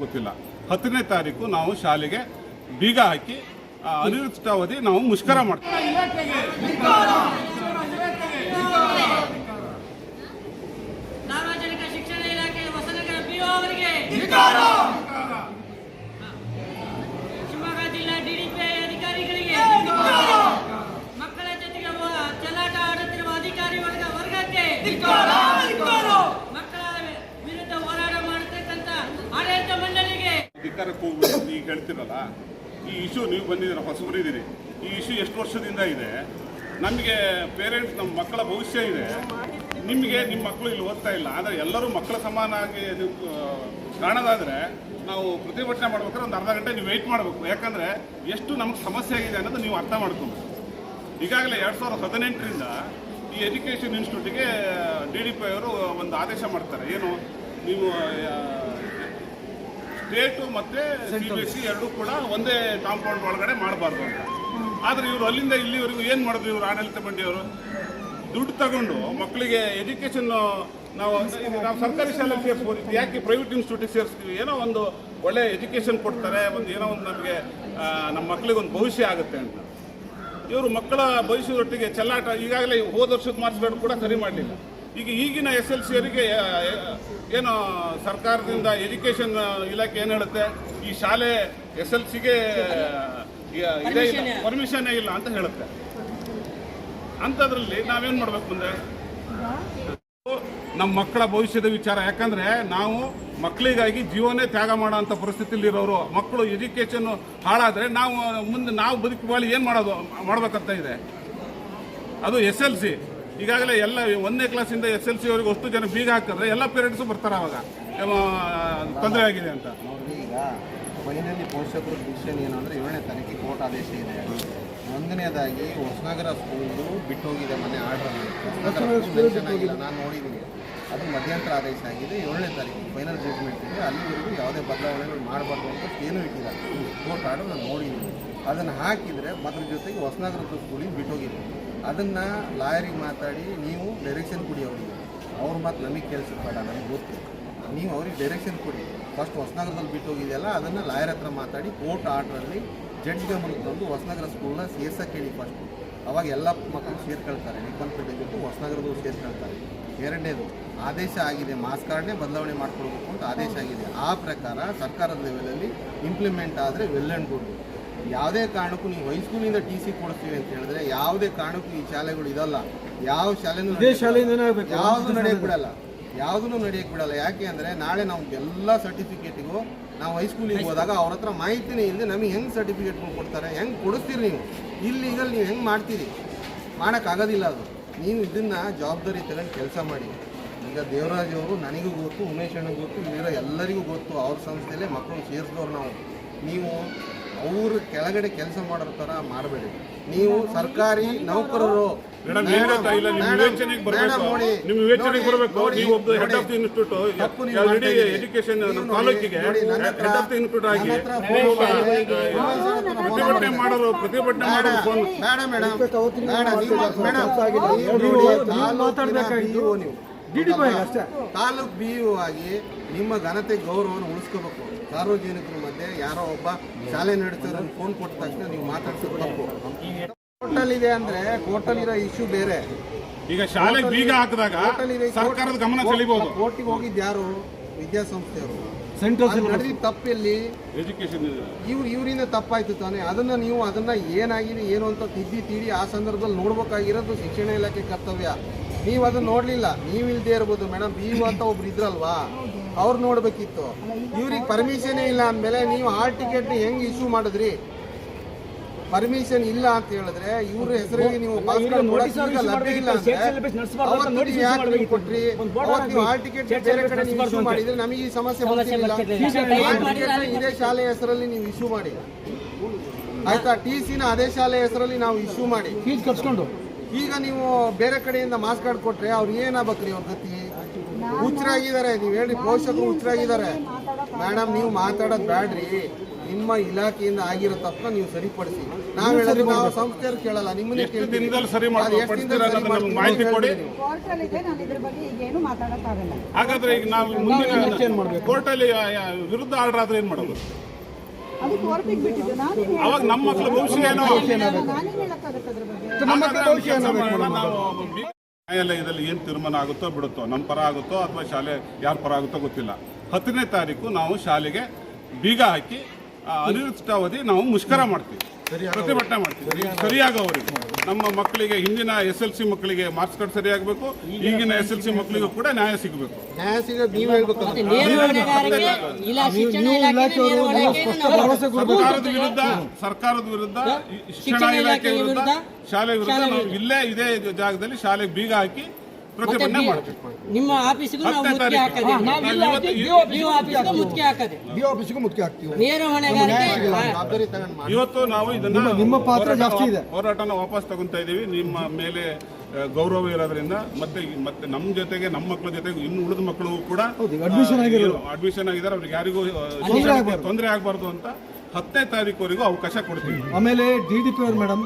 ಗೊತ್ತಿಲ್ಲ. ಹತ್ತನೇ ತಾರೀಕು ನಾವು ಶಾಲೆಗೆ ಬೀಗ ಹಾಕಿ ಅನಿರ್ದಿಷ್ಟಾವಧಿ ನಾವು ಮುಷ್ಕರ ಮಾಡ್ತೀವಿ. ಮಕ್ಕಳ ಜೊತೆಗೆ ಚಲಾಟ ಆಡುತ್ತಿರುವ ಅಧಿಕಾರಿ ವರ್ಗ ವರ್ಗಕ್ಕೆ ಮಕ್ಕಳ ವಿರುದ್ಧ ಹೋರಾಟ ಮಾಡತಕ್ಕಂತ ಆಡಳಿತ ಮಂಡಳಿಗೆ ಹೋಗ್ಬೇಕು ಈಗ ಹೇಳ್ತಿರಲ್ಲ? ಈ ಇಶ್ಯೂ ನೀವು ಬಂದಿದ್ದೀರ ಹೊಸಬರಿದ್ದೀರಿ ಈ ಇಶ್ಯೂ ಎಷ್ಟು ವರ್ಷದಿಂದ ಇದೆ? ನಮಗೆ ಪೇರೆಂಟ್ಸ್ ನಮ್ಮ ಮಕ್ಕಳ ಭವಿಷ್ಯ ಇದೆ. ನಿಮಗೆ ನಿಮ್ಮ ಮಕ್ಕಳು ಇಲ್ಲಿ ಓದ್ತಾ ಇಲ್ಲ. ಆದರೆ ಎಲ್ಲರೂ ಮಕ್ಕಳ ಸಮಾನಾಗಿ ನೀವು ಕಾಣೋದಾದರೆ ನಾವು ಪ್ರತಿಭಟನೆ ಮಾಡ್ಬೇಕಾದ್ರೆ ಒಂದು ಅರ್ಧ ಗಂಟೆ ನೀವು ವೆಯ್ಟ್ ಮಾಡಬೇಕು. ಯಾಕಂದರೆ ಎಷ್ಟು ನಮಗೆ ಸಮಸ್ಯೆ ಆಗಿದೆ ಅನ್ನೋದು ನೀವು ಅರ್ಥ ಮಾಡ್ಕೊಬೇಕು. ಈಗಾಗಲೇ ಎರಡು ಸಾವಿರದ ಹದಿನೆಂಟರಿಂದ ಈ ಎಜುಕೇಷನ್ ಇನ್ಸ್ಟಿಟ್ಯೂಟಿಗೆ ಡಿ ಡಿ ಪಿ ಅವರು ಒಂದು ಆದೇಶ ಮಾಡ್ತಾರೆ. ಏನು? ನೀವು ಸ್ಟೇಟು ಮತ್ತೆ ಸಿ ಬಿ ಎಸ್ ಸಿ ಎರಡೂ ಕೂಡ ಒಂದೇ ಕಾಂಪೌಂಡ್ ಒಳಗಡೆ ಮಾಡಬಾರ್ದು ಅಂತ. ಆದರೆ ಇವರು ಅಲ್ಲಿಂದ ಇಲ್ಲಿವರೆಗೂ ಏನು ಮಾಡಿದ್ರು ಇವರು ಆಡಳಿತ ಮಂಡಿಯವರು ದುಡ್ಡು ತಗೊಂಡು ಮಕ್ಕಳಿಗೆ ಎಜುಕೇಷನ್ ನಾವು ನಾವು ಸರ್ಕಾರಿ ಶಾಲೆಗೆ ಸೇರಿಸ್ಬೋದು. ಯಾಕೆ ಪ್ರೈವೇಟ್ ಇನ್ಸ್ಟಿಟ್ಯೂಟಿಗೆ ಸೇರಿಸ್ತೀವಿ? ಏನೋ ಒಂದು ಒಳ್ಳೆ ಎಜುಕೇಷನ್ ಕೊಡ್ತಾರೆ ಒಂದು ಏನೋ ಒಂದು ನಮಗೆ ನಮ್ಮ ಮಕ್ಕಳಿಗೆ ಒಂದು ಭವಿಷ್ಯ ಆಗುತ್ತೆ ಅಂತ. ಇವರು ಮಕ್ಕಳ ಭವಿಷ್ಯದೊಟ್ಟಿಗೆ ಚೆಲ್ಲಾಟ ಈಗಾಗಲೇ ಹೋದ ವರ್ಷದ ಮಾರ್ಕ್ಸ್ಗಳು ಕೂಡ ಸರಿ ಮಾಡಲಿಲ್ಲ. ಈಗ ಈಗಿನ ಎಸ್ ಎಲ್ ಸಿ ಅವರಿಗೆ ಏನು ಸರ್ಕಾರದಿಂದ ಎಜುಕೇಷನ್ ಇಲಾಖೆ ಏನು ಹೇಳುತ್ತೆ? ಈ ಶಾಲೆ ಎಸ್ ಎಲ್ ಸಿಗೆ ಇದೇ ಇಲ್ಲ. ಪರ್ಮಿಷನ್ನೇ ಇಲ್ಲ. ಅಂತ ಹೇಳುತ್ತೆ. ಅಂಥದ್ರಲ್ಲಿ ನಾವೇನು ಮಾಡ್ಬೇಕು ಮುಂದೆ? ನಮ್ಮ ಮಕ್ಕಳ ಭವಿಷ್ಯದ ವಿಚಾರ. ಯಾಕಂದ್ರೆ ನಾವು ಮಕ್ಕಳಿಗಾಗಿ ಜೀವನೇ ತ್ಯಾಗ ಮಾಡೋ ಅಂತ ಪರಿಸ್ಥಿತಿಲಿರೋರು ಮಕ್ಕಳು ಎಜುಕೇಶನ್ ಹಾಳಾದ್ರೆ ನಾವು ಮುಂದೆ ನಾವು ಬದುಕಿ ಬಾಳಿ ಏನು ಮಾಡೋದು ಮಾಡ್ಬೇಕಂತ ಇದೆ? ಅದು ಎಸ್ ಎಲ್ ಸಿ. ಈಗಾಗಲೇ ಎಲ್ಲ ಒಂದನೇ ಕ್ಲಾಸಿಂದ ಎಸ್ ಎಲ್ ಸಿ ಅವರಿಗೆ ಅಷ್ಟು ಜನ ಬೀಗ ಹಾಕಿದ್ರೆ ಎಲ್ಲ ಪೇರೆಂಟ್ಸು ಬರ್ತಾರೆ ಅವಾಗ. ತೊಂದರೆ ಆಗಿದೆ ಅಂತ. ನೋಡಿ ಈಗ ಫೈನಲಿ ಪೋಷಕರ ಡಿಸಿಷನ್ ಏನು ಅಂದರೆ ಏಳನೇ ತಾರೀಕಿಗೆ ಕೋರ್ಟ್ ಆದೇಶ ಇದೆ. ಒಂದನೇದಾಗಿ ಹೊಸನಗರ ಸ್ಕೂಲು ಬಿಟ್ಟು ಹೋಗಿದೆ ಮನೆ ಆರ್ಡರ್ ಆಗಿಲ್ಲ ನಾನು ನೋಡಿದ್ದೀನಿ. ಅದು ಮಧ್ಯಂತರ ಆದೇಶ ಆಗಿದೆ ಏಳನೇ ತಾರೀಕು ಫೈನಲ್ ಜಡ್ಜ್ಮೆಂಟ್ ಇದೆ. ಅಲ್ಲಿವರೆಗೂ ಯಾವುದೇ ಬದಲಾವಣೆಗಳು ಮಾಡಬಾರ್ದು ಅಂತ ಏನೂ ಇಟ್ಟಿಲ್ಲ. ಕೋರ್ಟ್ ಆರ್ಡರ್ ನಾನು ನೋಡಿದ್ದೀನಿ. ಅದನ್ನು ಹಾಕಿದರೆ ಅದ್ರ ಜೊತೆಗೆ ಹೊಸನಗರದ ಸ್ಕೂಲಿಗೆ ಬಿಟ್ಟೋಗಿದೆ ಅದನ್ನು ಲಾಯರಿಗೆ ಮಾತಾಡಿ, ನೀವು ಡೈರೆಕ್ಷನ್ ಕೊಡಿ ಅವರಿಗೆ. ಅವ್ರ ಮಾತು ನಮಗೆ ಕೆಲಸ ಬೇಡ, ನಮಗೆ ಗೊತ್ತು. ನೀವು ಅವ್ರಿಗೆ ಡೈರೆಕ್ಷನ್ ಕೊಡಿ. ಫಸ್ಟ್ ಹೊಸನಗರದಲ್ಲಿ ಬಿಟ್ಟು ಹೋಗಿದೆಯಲ್ಲ ಅದನ್ನು ಲಾಯರ್ ಹತ್ರ ಮಾತಾಡಿ, ಕೋರ್ಟ್ ಆರ್ಡ್ರಲ್ಲಿ ಜಡ್ಜ್ ಗಮನಕ್ಕೆ ಬಂದು ಹೊಸನಗರ ಸ್ಕೂಲ್ನ ಸೇರ್ಸಕ್ಕೆ ಹೇಳಿ ಫಸ್ಟ್ ಅವಾಗ ಎಲ್ಲ ಮಕ್ಕಳು ಸೇರ್ಕೊಳ್ತಾರೆ ನಿಪ್ಪನ್ಪೇಟೆ ಬಿಟ್ಟು ಹೊಸನಗರದವ್ರು ಸೇರ್ಕೊಳ್ತಾರೆ. ಎರಡನೇದು, ಆದೇಶ ಆಗಿದೆ ಮಾಸ್ ಕಾರ್ಡ್ನೇ ಬದಲಾವಣೆ ಮಾಡ್ಕೊಳ್ಬೇಕು ಅಂತ ಆದೇಶ ಆಗಿದೆ. ಆ ಪ್ರಕಾರ ಸರ್ಕಾರದ ಲೆವೆಲಲ್ಲಿ ಇಂಪ್ಲಿಮೆಂಟ್ ಆದರೆ ವೆಲ್ ಆ್ಯಂಡ್ ಗುಡ್ ಯಾವುದೇ ಕಾರಣಕ್ಕೂ ನೀವು ಹೈಸ್ಕೂಲಿಂದ ಟಿ ಸಿ ಕೊಡ್ತೀವಿ ಅಂತ ಹೇಳಿದ್ರೆ ಯಾವುದೇ ಕಾರಣಕ್ಕೂ ಈ ಶಾಲೆಗಳು ಇದಲ್ಲ. ಯಾವ ಶಾಲೆನೂ ಯಾವುದು ನಡೆಯಕ್ಕೆ ಬಿಡಲ್ಲ. ಯಾವುದನ್ನು ನಡೆಯಕ್ಕೆ ಬಿಡಲ್ಲ. ಯಾಕೆ ಅಂದರೆ ನಾಳೆ ನಾವು ಎಲ್ಲ ಸರ್ಟಿಫಿಕೇಟಿಗೂ ನಾವು ಹೈಸ್ಕೂಲಿಗೆ ಹೋದಾಗ ಅವ್ರ ಹತ್ರ ಮಾಹಿತಿನೇ ಇಲ್ಲದೆ ನಮಗೆ ಹೆಂಗೆ ಸರ್ಟಿಫಿಕೇಟ್ಗಳು ಕೊಡ್ತಾರೆ ಹೆಂಗೆ ಕೊಡಿಸ್ತೀರಿ ನೀವು? ಇಲ್ಲಿಗಲ್ಲಿ ನೀವು ಹೆಂಗೆ ಮಾಡ್ತೀರಿ? ಮಾಡೋಕ್ಕಾಗೋದಿಲ್ಲ ಅದು. ನೀವು ಇದನ್ನು ಜವಾಬ್ದಾರಿ ತಗೊಂಡು ಕೆಲಸ ಮಾಡಿ. ಈಗ ದೇವರಾಜ್ ಅವರು ನನಗೂ ಗೊತ್ತು ಉಮೇಶ್ ಅಣ್ಣಗೆ ಗೊತ್ತು ಇಲ್ಲಿರೋ ಎಲ್ಲರಿಗೂ ಗೊತ್ತು ಅವ್ರ ಸಂಸ್ಥೆಯಲ್ಲೇ ಮಕ್ಕಳು ಸೇರಿಸಿದವ್ರು ನಾವು. ನೀವು ಅವ್ರ ಕೆಳಗಡೆ ಕೆಲಸ ಮಾಡೋ ಥರ ಮಾಡಬೇಡಿ. ನೀವು ಸರ್ಕಾರಿ ನೌಕರರು. ಮೇಡಮ್ ಏನ್ ಇಲ್ಲ? ನಿಮ್ಮ ವಿವೇಚನೆಗೆ ಬರಬೇಕು. ನೋಡಿ, ನಿಮ್ಮ ವಿವೇಚನೆಗೆ ನೋಡಿ, ಬರಬೇಕು. ನೀವು ಒಬ್ಬ ಹೆಡ್ ನೋಡಿ. ಆಫ್ ದಿ ಇನ್ಸ್ಟಿಟ್ಯೂಟ್ ತಪ್ಪು ನೀವು ಇಡೀ ಮಾಡ್ತಾ ಇದ್ದೀರಿ. ಎಜುಕೇಶನ್ ತಾಲೂಕಿಗೆ. ಪ್ರತಿಭಟನೆ ಮಾಡೋರು ಪ್ರತಿಭಟನೆ ಮಾಡೋರು ಫೋನ್ ಬೇಡ ಮೇಡಮ್. ಬೇಡ ನೀವು ಮೇಡಮ್ ನೀವು. ತಾಲೂಕ್ ಬಿ ಆಗಿ ನಿಮ್ಮ ಘನತೆ ಗೌರವವನ್ನು ಉಳಿಸ್ಕೋಬೇಕು. ಸಾರ್ವಜನಿಕರ ಮಧ್ಯೆ ಯಾರೋ ಒಬ್ಬ ಶಾಲೆ ನಡೆಸೋರು ಫೋನ್ ಕೊಟ್ಟ ತಕ್ಷಣ ನೀವು ಮಾತಾಡ್ಸಬೇಕು ಹೋಟಲ್ ಕೋರ್ಟಲ್ ಇದೆ ಅಂದ್ರೆ ಕೋರ್ಟಲ್ ಇರೋ ಇಶ್ಯೂ ಬೇರೆ. ಈಗ ಶಾಲೆ ಬೀಗ ಹಾಕಿದಾಗ ಸರ್ಕಾರದ ಗಮನ ಸೆಳಿಬಹುದು ಕೋರ್ಟಿಗೆ ಹೋಗಿದ್ದು ಯಾರು? ವಿದ್ಯಾಸಂಸ್ಥೆಯವರು. ನಡೆದಿದ್ದ ತಪ್ಪಲ್ಲಿ? ಎಜುಕೇಶನ್ ಇವ್ರು ಇವರಿಂದ ತಪ್ಪಾಯ್ತು ತಾನೆ. ಅದನ್ನ ನೀವು ಅದನ್ನ ಏನಾಗಿದೆ ಏನು ಅಂತ ತಿದ್ದಿ ತೀಡಿ ಆ ಸಂದರ್ಭದಲ್ಲಿ ನೋಡ್ಬೇಕಾಗಿರೋದು ಶಿಕ್ಷಣ ಇಲಾಖೆ ಕರ್ತವ್ಯ. ನೀವು ಅದನ್ನ ನೋಡ್ಲಿಲ್ಲ ನೀವು ಇಲ್ದೇ ಇರ್ಬೋದು ಮೇಡಮ್ ನೀವು ಅಂತ ಒಬ್ರು ಇದ್ರಲ್ವಾ? ಅವ್ರು ನೋಡ್ಬೇಕಿತ್ತು. ಇವ್ರಿಗೆ ಪರ್ಮಿಷನೇ ಇಲ್ಲ ಅಂದ್ಮೇಲೆ ನೀವು ಹಾಲ್ ಟಿಕೆಟ್ ಹೆಂಗ್ ಇಶ್ಯೂ ಮಾಡಿದ್ರಿ? ಪರ್ಮಿಷನ್ ಇಲ್ಲ ಅಂತ ಹೇಳಿದ್ರೆ ಇವ್ರ ಹೆಸರಿಗೆ ನೀವು ಲಭ್ಯ ಇಲ್ಲ ಅಂದ್ರೆ ಯಾಕೆ ಕೊಟ್ರಿ? ನೀವು ಹಾಲ್ ಟಿಕೆಟ್ ಬೇರೆ ಕಡೆ ನೀವು ಇಶ್ಯೂ ಮಾಡಿದ್ರೆ ನಮಗೆ ಈ ಸಮಸ್ಯೆ ಬರ್ತಿರ್ಲಿಲ್ಲ. ಇದೇ ಶಾಲೆ ಹೆಸರಲ್ಲಿ ನೀವು ಇಶ್ಯೂ ಮಾಡಿ. ಆಯ್ತಾ? ಟಿ ಸಿನ ಅದೇ ಶಾಲೆ ಹೆಸರಲ್ಲಿ ನಾವು ಇಶ್ಯೂ ಮಾಡಿ. ಫೀಸ್ ಕಟ್ಸ್ಕೊಂಡು. ಈಗ ನೀವು ಬೇರೆ ಕಡೆಯಿಂದ ಮಾಸ್ ಕಾರ್ಡ್ ಕೊಟ್ರೆ ಅವ್ರು ಏನಾಗ್ಬೇಕ್ರಿ ಅವ್ರ ಗತಿ? ಹುಚ್ಚರಾಗಿದ್ದಾರೆ ನೀವು ಹೇಳಿ ಪೋಷಕರು ಹುಚ್ಚರಾಗಿದ್ದಾರೆ ಮೇಡಮ್ ನೀವು ಮಾತಾಡೋದು ಬ್ಯಾಡ್ರಿ. ನಿಮ್ಮ ಇಲಾಖೆಯಿಂದ ಆಗಿರೋ ತಪ್ಪ ನೀವು ಸರಿಪಡಿಸಿ. ನಾವು ಹೇಳಿದ್ರೆ ನಾವು ಸಂಸ್ಥೆಯವ್ರು ಕೇಳಲ್ಲ ನಿಮ್ಮನ್ನೇ ಎಷ್ಟು ಕೇಳ್ತೀವಿ. ಮಾಹಿತಿ ಕೊಡಿ. ಹೇಳ್ತೀವಿ ಇದೆ ನಾನು ಇದ್ರ ಬಗ್ಗೆ ಈಗೇನು ಮಾತಾಡೋಕ್ಕಾಗಲ್ಲ. ಹಾಗಾದ್ರೆ ಈಗ ನಾವು ಮುಂದಿನ ಕೋರ್ಟಲ್ಲಿ ವಿರುದ್ಧ ಆರ್ಡರ್ ಆದ್ರೆ ಏನ್ ಮಾಡೋದು? ಬಿಟ್ಟಿದ್ದು. ಅವಾಗ ನಮ್ಮ ಮಕ್ಕಳ ಭವಿಷ್ಯ ಏನೋ ನಾನೇನು ಹೇಳಕ್ಕಾಗತ್ತೆ ಅದ್ರ ಬಗ್ಗೆ? ನ್ಯಾಯಾಲಯದಲ್ಲಿ ಏನು ತೀರ್ಮಾನ ಆಗುತ್ತೋ ಬಿಡುತ್ತೋ ನಮ್ಮ ಪರ ಆಗುತ್ತೋ ಅಥವಾ ಶಾಲೆ ಯಾರ ಪರ ಆಗುತ್ತೋ ಗೊತ್ತಿಲ್ಲ. ಹತ್ತನೇ ತಾರೀಕು ನಾವು ಶಾಲೆಗೆ ಬೀಗ ಹಾಕಿ ಅನಿರ್ದಿಷ್ಟಾವಧಿ ನಾವು ಮುಷ್ಕರ ಮಾಡ್ತೀವಿ. ಪ್ರತಿಭಟನೆ ಮಾಡ್ತೀವಿ. ಸರಿಯಾಗವರಿಗೆ ನಮ್ಮ ಮಕ್ಕಳಿಗೆ ಹಿಂದಿನ ಎಸ್ ಎಲ್ ಸಿ ಮಕ್ಕಳಿಗೆ ಮಾರ್ಕ್ಸ್ ಕಾರ್ಡ್ ಸರಿಯಾಗಬೇಕು ಈಗಿನ ಎಸ್ ಎಲ್ ಸಿ ಮಕ್ಕಳಿಗೂ ಕೂಡ ನ್ಯಾಯ ಸಿಗಬೇಕು. ನ್ಯಾಯ ಸಿಗೋದು ನೀವು ಹೇಳ್ಬೇಕು. ಸರ್ಕಾರದ ವಿರುದ್ಧ ಸರ್ಕಾರದ ವಿರುದ್ಧ ಶಿಕ್ಷಣ ಇಲಾಖೆ ವಿರುದ್ಧ ಶಾಲೆ ವಿರುದ್ಧ ನಾವು ಇಲ್ಲೇ ಇದೇ ಜಾಗದಲ್ಲಿ ಶಾಲೆಗೆ ಬೀಗ ಹಾಕಿ ಪ್ರತಿಭಟನೆ ಮಾಡ್ತೀವಿ ನಿಮ್ಮ ಆಫೀಸಿಗೂ ನಾವು ಹತ್ತನೇ ಮುತ್ತಿಗೆ ತಾರೀಕು. ಹಾಕದೆ. ನಾವು ಇವತ್ತು- ನೀವು ಆಫೀಸಿಗೂ ಮುತ್ತಿಗೆ ಹಾಕದೆ. ಡಿ ಆಫೀಸ್ಗೂ ಮುಖ್ಯ ಆಗ್ತೀವಿ ನೇರ ಹೊಣೆಗಾರಿಕೆ ಇವತ್ತು ನಾವು ಇದನ್ನ ನಿಮ್ಮ ಪಾತ್ರ ಜಾಸ್ತಿ ಇದೆ. ಹೋರಾಟನ ವಾಪಸ್ ತಗೊಂತಾ ಇದೀವಿ. ನಿಮ್ಮ ಮೇಲೆ ಗೌರವ ಇರೋದ್ರಿಂದ ಮತ್ತೆ ಮತ್ತೆ ನಮ್ಮ ಜೊತೆಗೆ ನಮ್ಮ ಮಕ್ಕಳ ಜೊತೆಗೆ ಇನ್ನು ಉಳಿದ ಮಕ್ಕಳು ಕೂಡ ಅಡ್ಮಿಷನ್ ಅಡ್ಮಿಷನ್ ಆಗಿದ್ದಾರೆ. ಅವ್ರಿಗೆ ಯಾರಿಗೂ ತೊಂದರೆ ಆಗಬಾರ್ದು. ಅಂತ ಹತ್ತನೇ ತಾರೀಕುವರೆಗೂ ಅವಕಾಶ ಕೊಡ್ತೀವಿ. ಆಮೇಲೆ ಡಿ ಡಿ ಪಿ ಅವ್ರು ಮೇಡಮ್